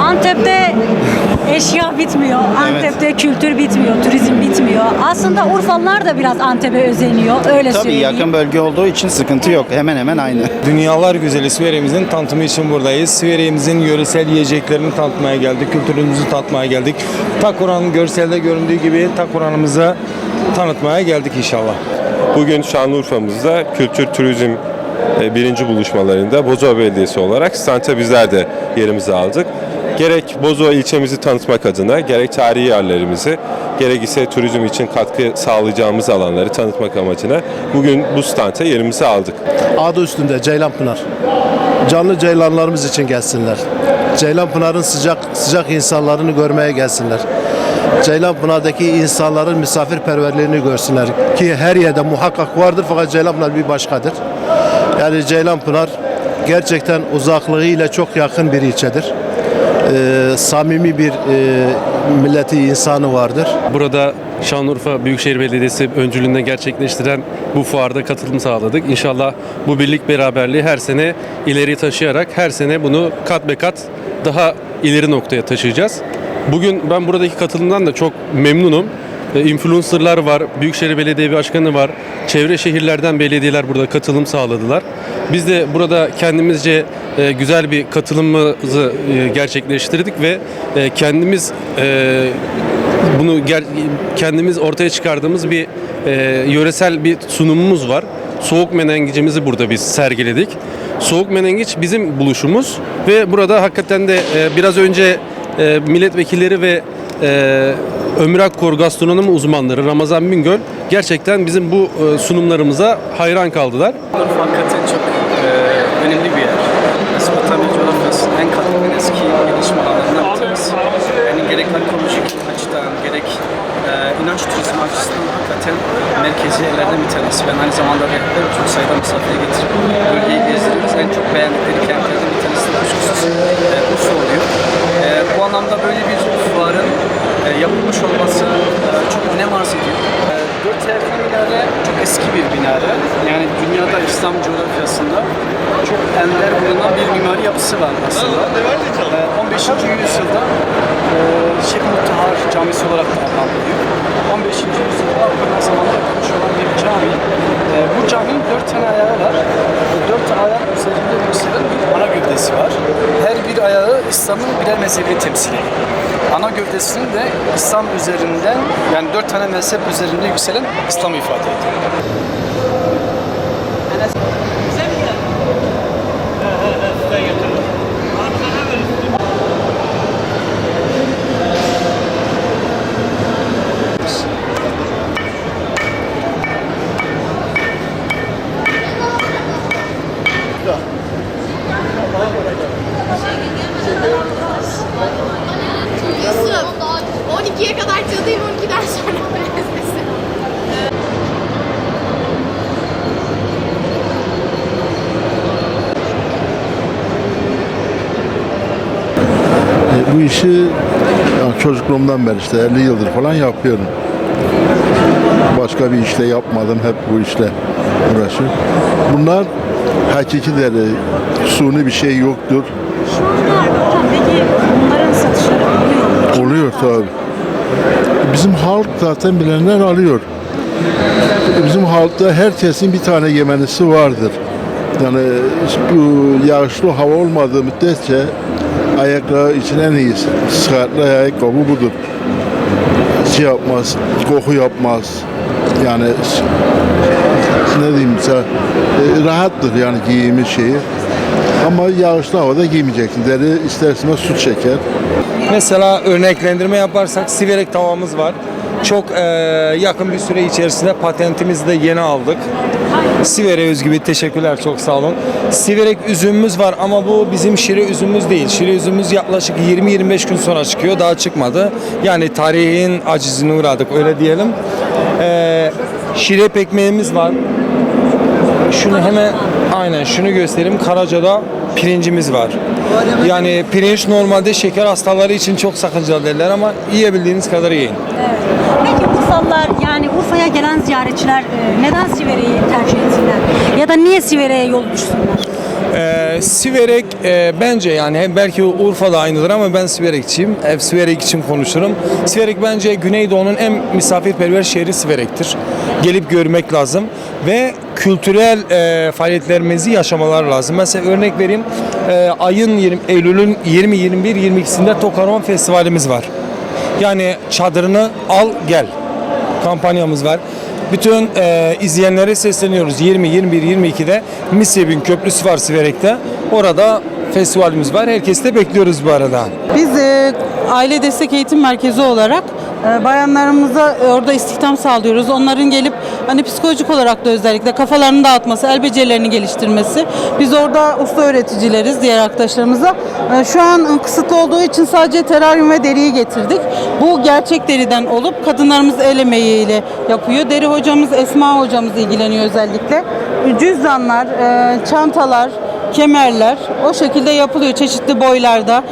Antep'te eşya bitmiyor. Antep'te kültür bitmiyor, turizm bitmiyor. Aslında Urfalılar da biraz Antep'e özeniyor. Öyle Tabii söyleyeyim. yakın bölge olduğu için sıkıntı yok. Hemen hemen aynı. Dünyalar güzeli Siverek'imizin tanıtımı için buradayız. Siverek'imizin yöresel yiyeceklerini tanıtmaya geldik, kültürümüzü tanıtmaya geldik. Takuran görselde göründüğü gibi Takuran'ımızı tanıtmaya geldik inşallah. Bugün Şanlıurfa'mızda kültür turizm e, birinci buluşmalarında Bozova Belediyesi olarak standa bizler de yerimizi aldık. Gerek Bozova ilçemizi tanıtmak adına gerek tarihi yerlerimizi gerek ise turizm için katkı sağlayacağımız alanları tanıtmak amacına bugün bu standa yerimizi aldık. Adı üstünde Ceylanpınar. Canlı ceylanlarımız için gelsinler. Ceylanpınar'ın sıcak sıcak insanlarını görmeye gelsinler. Ceylanpınar'daki insanların misafirperverliğini görsünler. Ki her yerde muhakkak vardır fakat Ceylanpınar bir başkadır. Yani Ceylanpınar gerçekten uzaklığıyla çok yakın bir ilçedir. Ee, samimi bir e, milleti insanı vardır. Burada Şanlıurfa Büyükşehir Belediyesi öncülüğünde gerçekleştiren bu fuarda katılım sağladık. İnşallah bu birlik beraberliği her sene ileri taşıyarak her sene bunu kat be kat daha ileri noktaya taşıyacağız. Bugün ben buradaki katılımdan da çok memnunum. E, Influencerlar var, Büyükşehir Belediye Başkanı var, çevre şehirlerden belediyeler burada katılım sağladılar. Biz de burada kendimizce e, güzel bir katılımımızı e, gerçekleştirdik ve kendimiz bunu kendimiz ortaya çıkardığımız bir yöresel bir sunumumuz var. Soğuk menengicimizi burada biz sergiledik. Soğuk menengiç bizim buluşumuz ve burada hakikaten de biraz önce e, milletvekilleri ve e, Ömür Akkor gastronomi uzmanları Ramazan Bingöl gerçekten bizim bu e, sunumlarımıza hayran kaldılar. Urfa hakikaten çok e, önemli bir yer. Mesopotamya coğrafyasının en katlı eski gelişme alanlarından bir. Yani gerek arkeolojik açıdan gerek e, inanç turizmi açısından hakikaten merkezi yerlerden bir tanesi. Ben aynı zamanda rehber çok sayıda misafir getirip bölgeyi gezdiriyoruz. En çok beğendikleri kentlerden de kuşkusuz e, Urfa oluyor. E, bu anlamda böyle bir fuarın e, yapılmış olması e, çok önem arz ediyor. E, Dört ayaklı minare çok eski bir minare. Yani dünyada İslam coğrafyasında çok ender bulunan bir mimari yapısı var aslında. E, 15. yüzyılda e, Şeyh Muttahar Camisi olarak da adlandırılıyor. 15. yüzyılda Kur'an zamanında yapılmış olan bir cami. E, bu caminin dört tane ayağı var. Bu dört ayak üzerinde gösteren bir ana gövdesi var. Her bir ayağı İslam'ın birer mezhebini temsil. Ana gövdesinin de İslam üzerinden yani dört tane mezhep üzerinde yükselen İslam'ı ifade ediyor. Bu işi ya çocukluğumdan beri işte 50 yıldır falan yapıyorum. Başka bir işte yapmadım. Hep bu işle uğraşıyorum. Bunlar hakikileri, suni bir şey yoktur. Şu anda hocam peki bunların satışları oluyor mu? Oluyor tabi. Bizim halk zaten bilenler alıyor. Bizim halkta herkesin bir tane yemenisi vardır. Yani bu yağışlı hava olmadığı müddetçe ayakkabı için en iyisi. Sıhhatli ayakkabı budur. Şey yapmaz, koku yapmaz. Yani ne diyeyim e, rahattır yani giyimi şeyi. Ama yağışlı havada giymeyeceksin. Deri ister istemez su çeker. Mesela örneklendirme yaparsak Siverek tavamız var. Çok eee, yakın bir süre içerisinde patentimizi de yeni aldık. Siverek özgü bir teşekkürler çok sağ olun. Siverek üzümümüz var ama bu bizim şire üzümümüz değil. Şire üzümümüz yaklaşık 20-25 gün sonra çıkıyor. Daha çıkmadı. Yani tarihin acizine uğradık öyle diyelim. Eee şire pekmeğimiz var. Şunu hemen aynen şunu göstereyim. Karaca'da pirincimiz var. Yani pirinç normalde şeker hastaları için çok sakıncalı derler ama yiyebildiğiniz kadar yiyin. Peki Urfalılar yani Urfa'ya gelen ziyaretçiler e, neden Siverek'i tercih etsinler? Ya da niye Siverek'e yol düşsünler? Ee, Siverek e, bence yani belki Urfa'da aynıdır ama ben Siverekçiyim. Hep Siverek için konuşurum. Siverek bence Güneydoğu'nun en misafirperver şehri Siverek'tir. Gelip görmek lazım ve kültürel e, faaliyetlerimizi yaşamalar lazım. Mesela örnek vereyim. E, ayın 20, Eylül'ün 20 21 22'sinde Tokaron Festivalimiz var. Yani çadırını al gel kampanyamız var. Bütün e, izleyenlere sesleniyoruz. 20, 21, 22'de Misyebin Köprüsü var Siverek'te. Orada festivalimiz var. Herkesi de bekliyoruz bu arada. Biz e, aile destek eğitim merkezi olarak e, bayanlarımıza orada istihdam sağlıyoruz. Onların gelip hani psikolojik olarak da özellikle kafalarını dağıtması, el becerilerini geliştirmesi. Biz orada usta öğreticileriz diğer arkadaşlarımıza. E, şu an e, kısıtlı olduğu için sadece teraryum ve deriyi getirdik. Bu gerçek deriden olup kadınlarımız el emeğiyle yapıyor. Deri hocamız Esma hocamız ilgileniyor özellikle. Cüzdanlar, e, çantalar, kemerler o şekilde yapılıyor çeşitli boylarda.